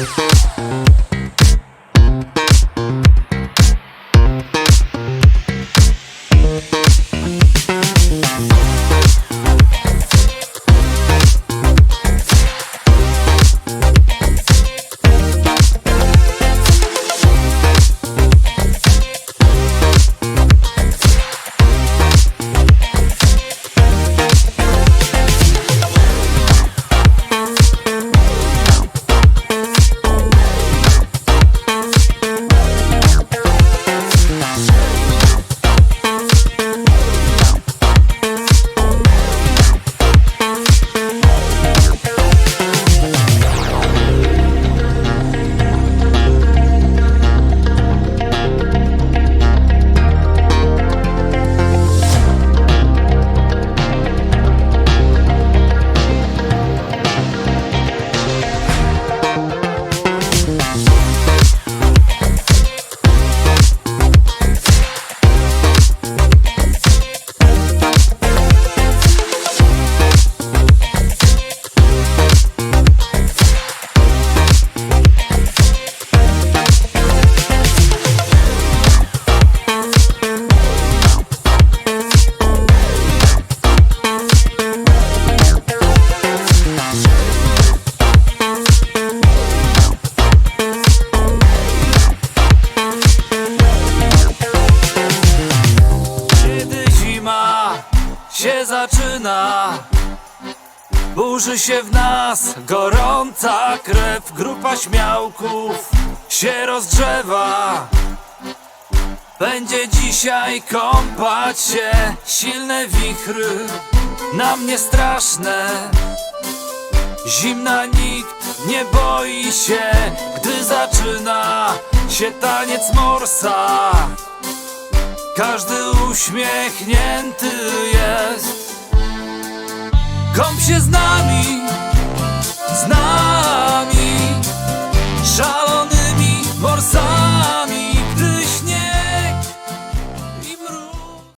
Música się zaczyna. Burzy się w nas gorąca krew Grupa śmiałków się rozgrzewa. Będzie dzisiaj kąpać się Silne wichry na mnie straszne. Zimna nikt nie boi się Gdy zaczyna się taniec morsa. Każdy uśmiechnięty Kąp się z nami,